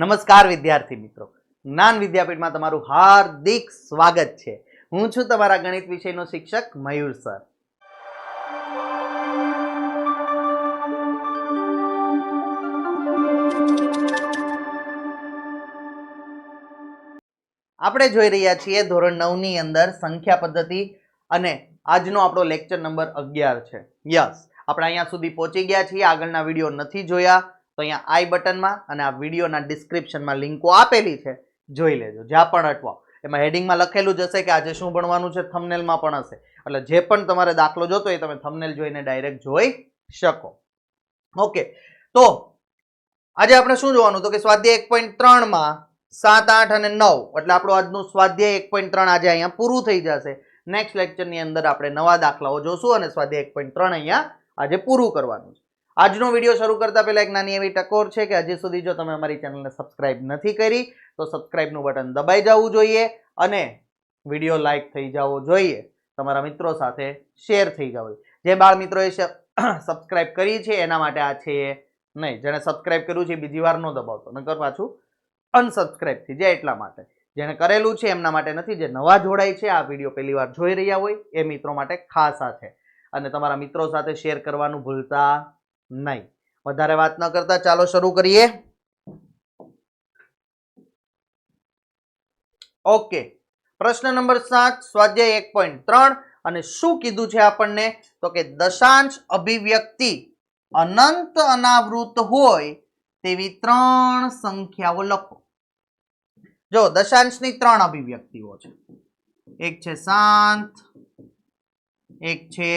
નમસ્કાર વિદ્યાર્થી મિત્રો. જ્ઞાન વિદ્યાપીઠમાં તમારું હાર્દિક સ્વાગત છે. હું છું તમારા ગણિત વિષયનો શિક્ષક મયુર સર. આપણે જોઈ રહ્યા છીએ ધોરણ નવની અંદર સંખ્યા પદ્ધતિ અને આજનો આપણો લેક્ચર નંબર અગિયાર છે. યસ, આપણે અહીંયા સુધી પહોંચી ગયા છીએ. આગળના વીડિયો નથી જોયા. તો અહીંયા આઈ બટનમાં અને આ વિડીયોના ડિસ્ક્રિપ્શનમાં લિંકો આપેલી છે, જોઈ લેજો, જ્યાં પણ અટવાઓ. એમાં હેડિંગમાં લખેલું જ હશે કે આજે શું ભણવાનું છે થમનેલમાં પણ હશે. એટલે જે પણ તમારે દાખલો જોતો હોય તમે થમનેલ જોઈને ડાયરેક્ટ જોઈ શકો. ઓકે, તો આજે આપણે શું જોવાનું? તો કે સ્વાધ્યાય એક પોઈન્ટ ત્રણમાં સાત, આઠ અને નવ, એટલે આપણું આજનું સ્વાધ્યાય એક પોઈન્ટ ત્રણ આજે અહીંયા પૂરું થઈ જશે. નેક્સ્ટ લેક્ચરની અંદર આપણે નવા દાખલાઓ જોશું અને સ્વાધ્યાય એક પોઈન્ટ ત્રણ અહીંયા આજે પૂરું કરવાનું છે. આજનો વીડિયો શરૂ કરતા પહેલાં એક નાની એવી ટકોર છે કે હજી સુધી જો તમે અમારી ચેનલને સબસ્ક્રાઇબ નથી કરી, તો સબસ્ક્રાઇબનું બટન દબાઈ જવું જોઈએ અને વીડિયો લાઈક થઈ જવો જોઈએ. તમારા મિત્રો સાથે શેર થઈ જવો જે બાળ મિત્રોએ સબસ્ક્રાઇબ કરી છે, એના માટે આ છે નહીં. જેણે સબસ્ક્રાઇબ કર્યું છે બીજી વાર ન દબાવતો. નકર પાછું અનસબસ્ક્રાઇબ થઈ જાય એટલા માટે. જેણે કરેલું છે, એમના માટે નથી. જે નવા જોડાય છે, આ વીડિયો પહેલી વાર જોઈ રહ્યા હોય, એ મિત્રો માટે ખાસ આ છે. અને તમારા મિત્રો સાથે શેર કરવાનું ભૂલતા નહીં. વધારે વાત ન કરતા ચાલો શરૂ કરીએ. ઓકે પ્રશ્ન નંબર સાત, સ્વાધ્યાય એક પોઈન્ટ ત્રણ. અને શું કીધું છે આપણને? તો કે દશાંશ અભિવ્યક્તિ અનંત અનાવૃત હોય તેવી ત્રણ સંખ્યાઓ લખો. જો, દશાંશની ત્રણ અભિવ્યક્તિઓ છે. એક છે શાંત એક છે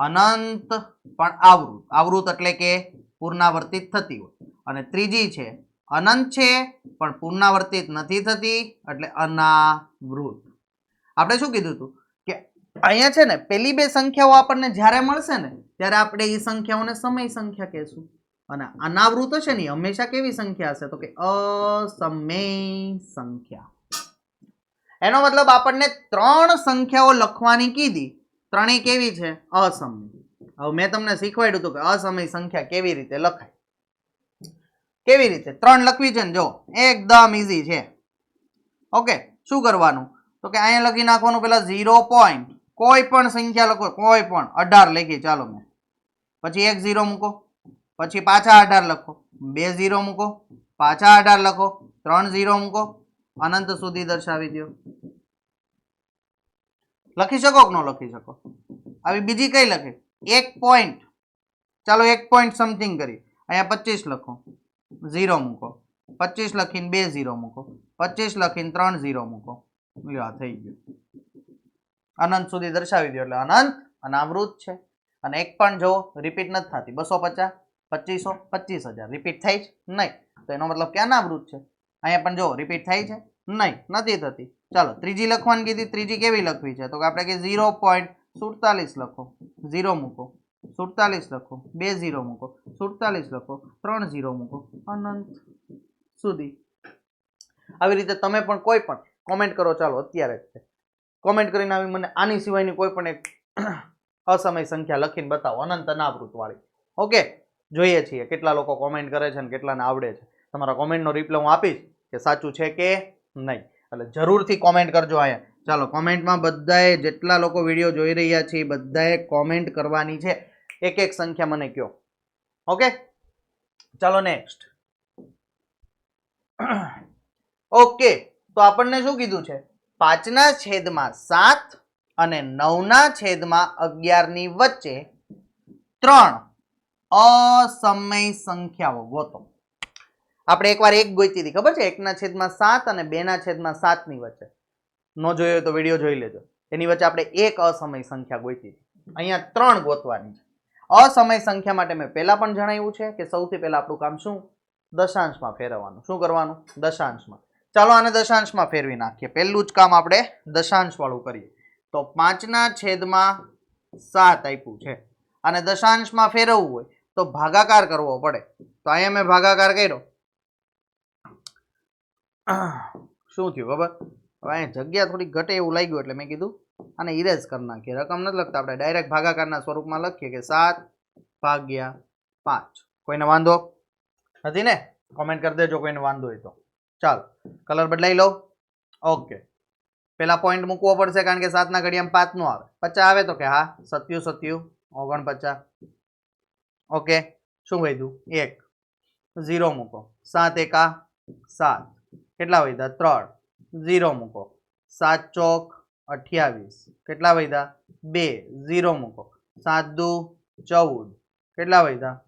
અનંત પણ આવૃત. આવૃત એટલે કે પુનરાવર્તિત થતી હોય. અને ત્રીજી છે, અનંત છે, પણ પુનરાવર્તિત નથી થતી, એટલે અનાવૃત. આપણે શું કીધું હતું? કે અહીંયા છે ને, પેલી બે સંખ્યાઓ આપણને જ્યારે મળશે ને, ત્યારે આપણે એ સંખ્યાઓને સમય સંખ્યા કહેશું. અને અનાવૃત છે ને હંમેશા કેવી સંખ્યા હશે? તો કે અસમય સંખ્યા. એનો મતલબ આપણને ત્રણ સંખ્યાઓ લખવાની કીધી ત્રણેય કેવી છે? અસમય હવે મેં તમને શીખવાડ્યું હતું કે અસમય સંખ્યા કેવી રીતે લખાય. કેવી રીતે? ત્રણ લખવી છે ને જો, એકદમ ઇઝી છે. ઓકે શું કરવાનું? તો કે અહીંયા લખી નાખવાનું પેલા ઝીરો પોઈન્ટ કોઈ પણ સંખ્યા લખો, કોઈ પણ. અઢાર લખી, ચાલો મેં. પછી એક ઝીરો મૂકો. પછી પાછા અઢાર લખો. બે ઝીરો મૂકો. પાછા અઢાર લખો. ત્રણ ઝીરો મૂકો. અનંત સુધી દર્શાવી દો લખી શકો કે ન લખી શકો? આવી બીજી કઈ લખે? એક પોઈન્ટ ચાલો એક પોઈન્ટ સમથિંગ કરી અહીંયા પચીસ લખો. ઝીરો મૂકો. પચીસ લખીને બે ઝીરો મૂકો. પચીસ લખીને ત્રણ ઝીરો મૂકો. આ થઈ ગયું. અનંત સુધી દર્શાવી દો. એટલે અનંત અનાવૃત છે. અને એક પણ જો રિપીટ નથી થતી. બસો પચાસ, પચીસો, પચીસ હજાર. રિપીટ થાય છે નહીં. તો એનો મતલબ કે અનાવૃત છે? અહીંયા પણ જો રિપીટ થાય છે? નહીં, નથી થતી. ચાલો, ત્રીજી લખવાની કીધી, ત્રીજી કેવી લખવી છે? તો કે આપણે કે ઝીરો પોઈન્ટ સુડતાલીસ લખો. ઝીરો મૂકો. સુડતાલીસ લખો. બે ઝીરો મૂકો. સુડતાલીસ લખો. ત્રણ ઝીરો મૂકો. અનંત સુધી. આવી રીતે તમે પણ કોઈ પણ કોમેન્ટ કરો, ચાલો, અત્યારે જ છે. કોમેન્ટ કરીને આવી મને આની સિવાયની કોઈ પણ એક અસમય સંખ્યા લખીને બતાવો. અનંત અનાવૃતવાળી ઓકે? જોઈએ છીએ કેટલા લોકો કોમેન્ટ કરે છે અને કેટલાને આવડે છે. તમારા કોમેન્ટનો રિપ્લાય હું આપીશ કે સાચું છે કે નહીં. એટલે જરૂરથી કોમેન્ટ કરજો અહીંયા. ચાલો કોમેન્ટમાં બધાએ જેટલા લોકો વીડિયો જોઈ રહ્યા છે એ બધાએ કોમેન્ટ કરવાની છે. એક એક સંખ્યા મને કહો ઓકે ચાલો નેક્સ્ટ ઓકે તો આપણને શું કીધું છે? પાંચના છેદમાં સાત અને નવના છેદમાં અગિયારની વચ્ચે ત્રણ અસમય સંખ્યાઓ ગોતો. આપણે એકવાર એક ગોતી હતી, ખબર છે? એકના છેદમાં સાત અને બેના છેદમાં સાતની વચ્ચે. ન જોયો હોય તો વીડિયો જોઈ લેજો. એની વચ્ચે આપણે એક અસમય સંખ્યા ગોતી હતી. અહીંયા ત્રણ ગોતવાની છે. અસમય સંખ્યા માટે મેં પહેલાં પણ જણાવ્યું છે કે સૌથી પહેલાં આપણું કામ શું? દશાંશમાં ફેરવવાનું. શું કરવાનું? દશાંશમાં. ચાલો આને દશાંશમાં ફેરવી નાખીએ. પહેલું જ કામ આપણે દશાંશવાળું કરીએ. તો પાંચના છેદમાં સાત આપ્યું છે. અને દશાંશમાં ફેરવવું હોય તો ભાગાકાર કરવો પડે. તો અહીંયા મેં ભાગાકાર કર્યો. શું થયું ખબર? હવે અહીંયા જગ્યા થોડી ઘટે એવું લાગ્યું એટલે મેં કીધું અને ઇરેઝ કરી નાખીએ. રકમ નથી લખતા આપણે, ડાયરેક્ટ ભાગાકારના સ્વરૂપમાં લખીએ કે સાત ભાગ્યા પાંચ. કોઈને વાંધો? નથી ને? કોમેન્ટ કરી દેજો કોઈને વાંધો હોય તો. ચાલો કલર બદલાઈ લો ઓકે પેલા પોઈન્ટ મૂકવો પડશે કારણ કે સાતના ઘડિયામાં પાંચ નો આવે. પચાસ આવે તો કે હા, સત્યુ સત્યુ, ઓગણપચાસ. ઓકે શું વધ્યું? એક. ઝીરો મૂકો. સાત એકા સાત. કેટલા વધ્યા ત્રણ. ઝીરો મૂકો. સાત ચોક અઠ્યાવીસ. કેટલા વધ્યા બે. ઝીરો મૂકો. સાત દુ ચૌદ. કેટલા વધ્યા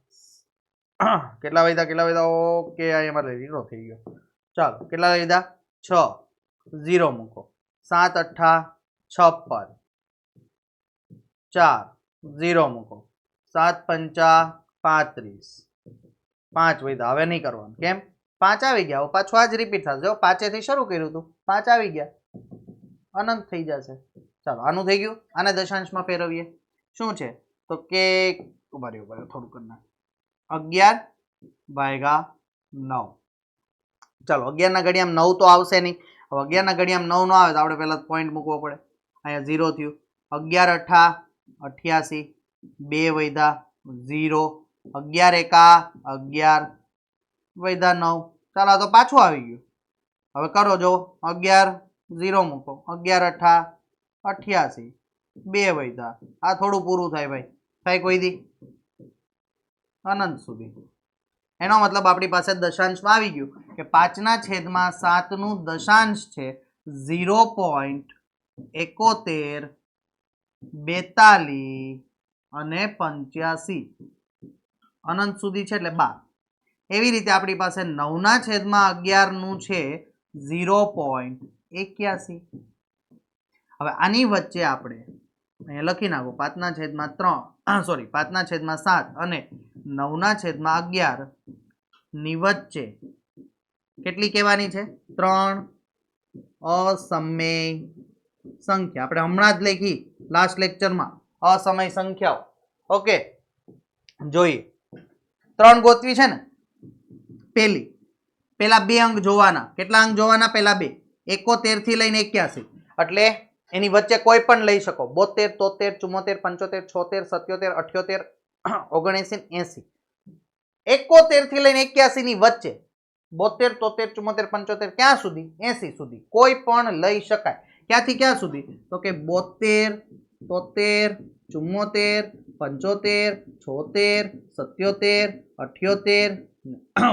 કેટલા વધ્યા કેટલા વધ્યા ઓકે, આ એમાં ઝીરો થઈ ગયો. ચાલો, કેટલા લીધા છ. ઝીરો મૂકો. સાત અઠ્ઠા છપ્પન. ચાર. ઝીરો મૂકો. સાત પંચા પાંત્રીસ. પાંચ વધ્યા હવે નહીં કરવાનું. કેમ? પાંચ આવી ગયા. પાછું આ જ રિપીટ થશે. જો પાંચેથી શરૂ કર્યું હતું પાંચ આવી ગયા. અનંત થઈ જશે. ચાલો, આનું થઈ ગયું. આને દશાંશમાં ફેરવીએ. શું છે? તો કે ઊભા રહ્યો ઊભા થોડું કરી અગિયાર ભાયગા નવ. ચાલો, અગિયારના ઘડિયામાં નવ તો આવશે નહીં. હવે અગિયારના ઘડિયામાં નવ ન આવે તો આપણે પહેલાં પોઈન્ટ મૂકવો પડે. અહીંયા ઝીરો થયું. અગિયાર અઠા અઠ્યાસી, બે વૈધા ઝીરો અગિયાર એકા અગિયાર વૈધા નવ ચાલો, આ તો પાછું આવી ગયું. હવે કરો જો અગિયાર, ઝીરો મૂકો. અગિયાર, અઠા, અઠ્યાસી. બે વૈધા આ થોડું પૂરું થાય ભાઈ. થાય કોઈ દી. અનંત સુધી. એનો મતલબ આપણી પાસે દશાંશમાં આવી ગયું કે પાંચના છેદમાં સાતનું દશાંશ છે ઝીરો પોઈન્ટ એકોતેર, બેતાલીસ અને પંચ્યાસી. અનંત સુધી છે એટલે બાર. એવી રીતે આપણી પાસે નવના છેદમાં અગિયારનું છે, ઝીરો પોઈન્ટ એક્યાસી. હવે આની વચ્ચે આપણે અહીંયા લખી નાખો, પાંચના છેદમાં ત્રણ સોરી પાંચના છેદમાં સાત અને નવના છેદમાં અગિયારની વચ્ચે કેટલી કહેવાની છે? ત્રણ અસમય સંખ્યા. આપણે હમણાં જ લખી લાસ્ટ લેક્ચરમાં અસમય સંખ્યાઓ. ઓકે જોઈએ. ત્રણ ગોતવી છે ને? પેલી પહેલાં બે અંક જોવાના. કેટલા અંક જોવાના? પહેલા બે. એકોતેરથી લઈને એક્યાસી. એટલે એની વચ્ચે કોઈ પણ લઈ શકો. બોતેર, તોતેર, ચુમ્મોતેર, પંચોતેર, છોતેર, સત્યોતેર, અઠ્યોતેર, ઓગણએંસી એસી. એકોતેરથી લઈને એક્યાસી ની વચ્ચે બોતેર, તોતેર, ચુમ્મોતેર, પંચોતેર ક્યાં સુધી? એસી સુધી. કોઈ પણ લઈ શકાય. ક્યાંથી ક્યાં સુધી? તો કે બોતેર, તોતેર, ચુમ્મોતેર, પંચોતેર, છોતેર, સત્યોતેર, અઠ્યોતેર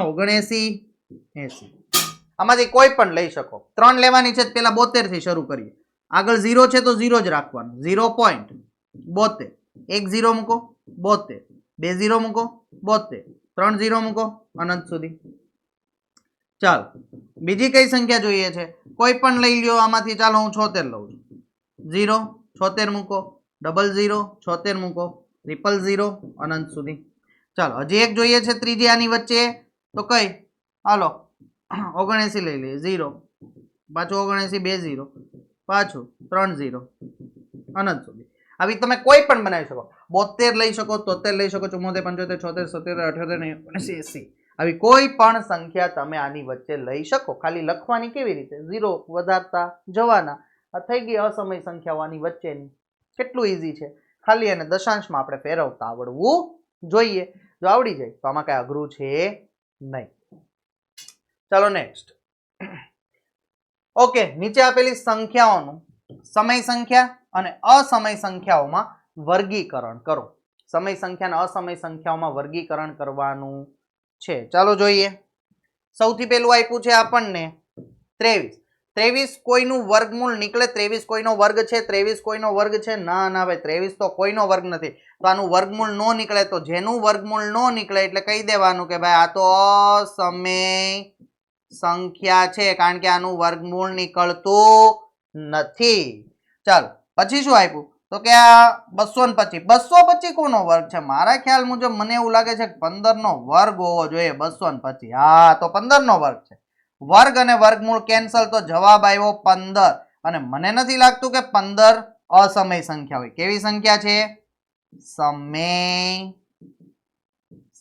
ઓગણએસી, એસી. આમાંથી કોઈ પણ લઈ શકો. ત્રણ લેવાની છે પેલા બોતેરથી શરૂ કરીએ. આગળ ઝીરો છે તો ઝીરો જ રાખવાનું. ઝીરો પોઈન્ટ બોતેર. એક ઝીરો મૂકો, બોતેર. બે ઝીરો મૂકો, બોતેર. ત્રણ ઝીરો મૂકો, અનંત સુધી. ચાલો, બીજી કઈ સંખ્યા જોઈએ છે? કોઈ પણ લઈ લ્યો, આમાંથી ચાલો હું છોતેર લઉં છું. ઝીરો, છોતેર મૂકો, ડબલ ઝીરો, છોતેર મૂકો, ત્રિપલ ઝીરો, અનંત સુધી. ચાલો, હજી એક જોઈએ છે ત્રીજી આની વચ્ચે. તો કઈ? હાલો, ઓગણએંસી લઈ લઈએ, ઝીરો. પાછું ઓગણએંસી, બે ઝીરો. પાછું ત્રણ ઝીરો. અનંત સુધી. આવી તમે કોઈ પણ બનાવી શકો. બોતેર લઈ શકો, તોતેર લઈ શકો, ચુમ્મોતેર, પંચોતેર, છોતેર સત્યોતેર અઠ્યોતેર ઓગણસી એસી. આવી કોઈ પણ સંખ્યા તમે આની વચ્ચે લઈ શકો. ખાલી લખવાની કેવી રીતે? ઝીરો, વધારતા, જવાના. આ થઈ ગઈ અસમય સંખ્યાઓ આની વચ્ચેની. કેટલું ઇઝી છે? ખાલી એને દશાંશમાં આપણે ફેરવતા આવડવું જોઈએ, જો આવડી જાય તો આમાં કાંઈ અઘરું છે નહીં. ચાલો નેક્સ્ટ ઓકે નીચે આપેલી સંખ્યાઓનું સમય સંખ્યા અને અસમય સંખ્યાઓમાં વર્ગીકરણ કરો. સમય સંખ્યા અને અસમય સંખ્યાઓમાં વર્ગીકરણ કરવાનું છે. ચાલો જોઈએ. સૌથી પહેલું આપ્યું છે આપણને ત્રેવીસ. ત્રેવીસ કોઈનું વર્ગમૂળ નીકળે, ત્રેવીસ કોઈનો વર્ગ છે, ત્રેવીસ કોઈનો વર્ગ છે, ના ના ભાઈ, ત્રેવીસ તો કોઈનો વર્ગ નથી. તો આનું વર્ગમૂળ ન નીકળે, તો જેનું વર્ગમૂળ ન નીકળે એટલે કહી દેવાનું કે ભાઈ આ તો અસમય સંખ્યા છે, કારણ કે આનું વર્ગમૂળ નીકળતું નથી. ચાલો, પછી શું આપ્યું? તો કે આ બસો ને પચીસ. બસો પચીસ કોનો વર્ગ છે? મારા ખ્યાલ મુજબ મને એવું લાગે છે કે પંદર નો વર્ગ હોવો જોઈએ, બસો ને પચીસ. હા, તો પંદર નો વર્ગ છે. વર્ગ અને વર્ગમૂળ કેન્સલ તો જવાબ આવ્યો પંદર. અને મને નથી લાગતું કે પંદર અસમય સંખ્યા હોય. કેવી સંખ્યા છે? સમય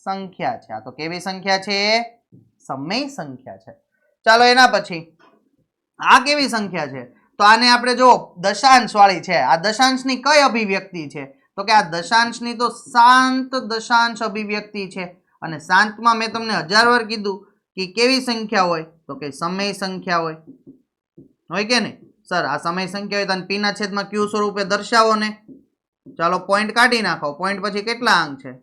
સંખ્યા છે. આ તો કેવી સંખ્યા છે? સમય સંખ્યા છે. ચાલો એના પછી. આ કેવી સંખ્યા છે? તો આને આપણે જો દશાંશ વાળી છે. આ દશાંશની કઈ અભિવ્યક્તિ છે? તો કે આ દશાંશની તો શાંત દશાંશ અભિવ્યક્તિ છે. અને શાંતમાં મેં તમને હજાર વાર કીધું. કે કેવી સંખ્યા હોય? તો કે સમય સંખ્યા હોય. હોય કે નહીં? સર, આ સમય સંખ્યા હોય તો પીના છેદમાં ક્યુ સ્વરૂપે દર્શાવો ને. ચાલો પોઈન્ટ કાઢી નાખો. પોઈન્ટ પછી કેટલા અંક છે?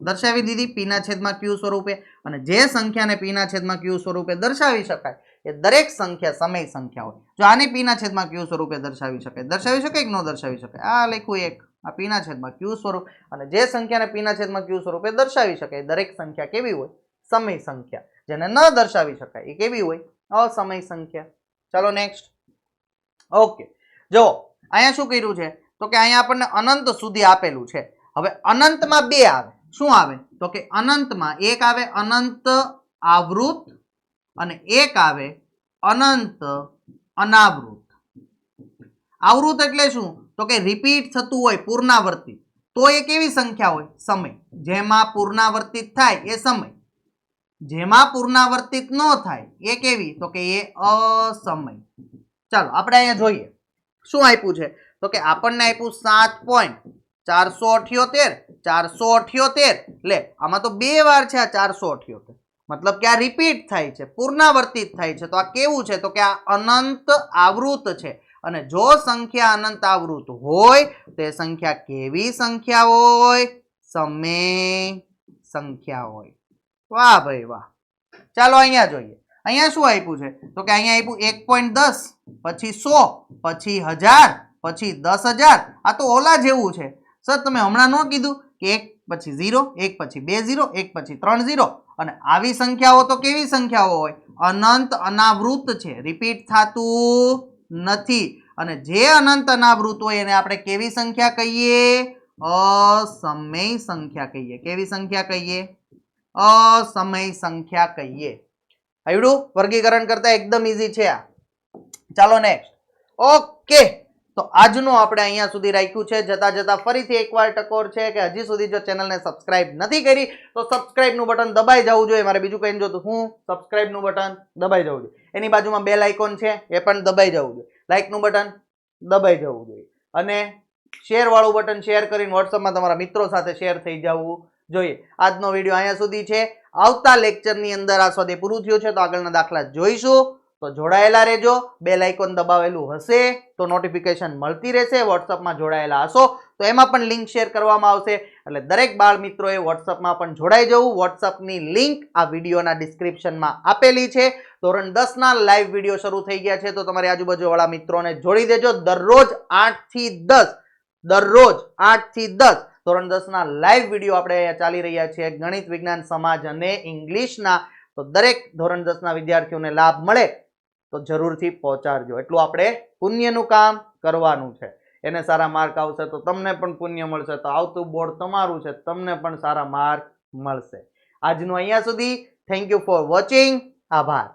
દર્શાવી દીધી પીના છેદમાં ક્યુ સ્વરૂપે. અને જે સંખ્યાને પીના છેદમાં ક્યુ સ્વરૂપે દર્શાવી શકાય, એ દરેક સંખ્યા સમય સંખ્યા હોય. જો આને પીના છેદમાં ક્યુ સ્વરૂપે દર્શાવી શકાય દર્શાવી શકાય કે ન દર્શાવી શકાય? આ લખું એક. આ પીના છેદમાં ક્યુ સ્વરૂપ. અને જે સંખ્યાને પીના છેદમાં ક્યુ સ્વરૂપે દર્શાવી શકાય દરેક સંખ્યા કેવી હોય? સમય સંખ્યા. જેને ન દર્શાવી શકાય, એ કેવી હોય? અસમય સંખ્યા. ચાલો નેક્સ્ટ ઓકે જો અહીંયા શું કર્યું છે? તો કે અહીંયા આપણને અનંત સુધી આપેલું છે. હવે અનંતમાં બે આવે. શું આવે? તો કે અનંતમાં એક આવે અનંત આવૃત અને એક આવે અનંત અનાવૃત. આવૃત એટલે શું? તો કે રિપીટ થતું હોય, પુનરાવર્તિત. તો એ કેવી સંખ્યા હોય? સમય. જેમાં પુનરાવર્તિત થાય એ સમય. જેમાં પુનરાવર્તિત ન થાય, એ કેવી? તો કે એ અસમય. ચાલો, આપણે અહીંયા જોઈએ. શું આપ્યું છે? તો કે આપણને આપ્યું સાત પોઈન્ટ ચારસો અઠ્યોતેર ચારસો અઠ્યોતેર. લે, આમાં તો બે વાર છે આ ચારસો અઠ્યોતેર. મતલબ કે આ રિપીટ થાય છે પુનરાવર્તિત થાય છે. તો આ કેવું છે? તો કે આ અનંત આવૃત છે. અને જો સંખ્યા અનંત આવૃત હોય, તો એ સંખ્યા કેવી સંખ્યા હોય? સમય સંખ્યા હોય. વાહ ભાઈ વાહ. ચાલો અહીંયા જોઈએ. અહીંયા શું આપ્યું છે? તો કે અહીંયા આપ્યું એક પોઈન્ટ દસ, પછી સો, પછી હજાર, પછી દસ હજાર. આ તો ઓલા જેવું છે. સર, તમે હમણાં ન કીધું કે એક પછી ઝીરો, એક પછી બે ઝીરો, એક પછી ત્રણ ઝીરો? અને આવી સંખ્યાઓ તો કેવી સંખ્યાઓ હોય? અનંત અનાવૃત છે. રિપીટ થતું નથી. અને જે અનંત અનાવૃત હોય એને આપણે કેવી સંખ્યા કહીએ? અસમય સંખ્યા કહીએ. કેવી સંખ્યા કહીએ? અસમય સંખ્યા કહીએ. આવડું વર્ગીકરણ કરતા એકદમ ઈઝી છે આ. ચાલો નેક્સ્ટ ઓકે. તો આજનું આપણે અહીંયા સુધી રાખ્યું છે. જતા જતા ફરીથી એકવાર ટકોર છે કે હજી સુધી જો ચેનલને સબસ્ક્રાઇબ નથી કરી, તો સબસ્ક્રાઇબનું બટન દબાઈ જવું જોઈએ. મારે બીજું કંઈ જોતું. હું સબસ્ક્રાઇબનું બટન દબાઈ જવું જોઈએ. એની બાજુમાં બેલ આઇકોન છે, એ પણ દબાઈ જવું જોઈએ. લાઇકનું બટન દબાઈ જવું જોઈએ. અને શેરવાળું બટન શેર કરીને વોટ્સઅપમાં તમારા મિત્રો સાથે શેર થઈ જવું. જોઈએ. આજનો વીડિયો અહીંયા સુધી છે. આવતા લેક્ચરની અંદર આ સ્વાધ્યાય પૂરું થયું છે, તો આગળના દાખલા જોઈશું. તો જોડાયેલા રહેજો. બેલ આઇકોન દબાવેલું હશે, તો નોટિફિકેશન મળતી રહેશે. વોટ્સઅપમાં જોડાયેલા હશો, તો એમાં પણ લિંક શેર કરવામાં આવશે. એટલે દરેક બાળ મિત્રોએ વોટ્સઅપમાં પણ જોડાઈ જવું. વોટ્સઅપની લિંક આ વિડીયોના ડિસ્ક્રિપ્શનમાં આપેલી છે. ધોરણ દસના લાઈવ વીડિયો શરૂ થઈ ગયા છે, તો તમારી આજુબાજુવાળા મિત્રોને જોડી દેજો. દરરોજ આઠથી દસ, દરરોજ આઠથી દસ. ધોરણ દસના લાઈવ વીડિયો આપણે ચાલી રહ્યા છીએ ગણિત, વિજ્ઞાન, સમાજ અને ઇંગ્લિશના તો દરેક ધોરણ દસના વિદ્યાર્થીઓને લાભ મળે તો જરૂરથી પહોંચાડજો. એટલું આપણે પુણ્યનું કામ કરવાનું છે. એને સારા માર્ક આવશે તો તમને પણ પુણ્ય મળશે. તો આવતું બોર્ડ તમારું છે, તમને પણ સારા માર્ક મળશે. આજનું અહીંયા સુધી થેન્ક યુ ફોર વોચિંગ આભાર.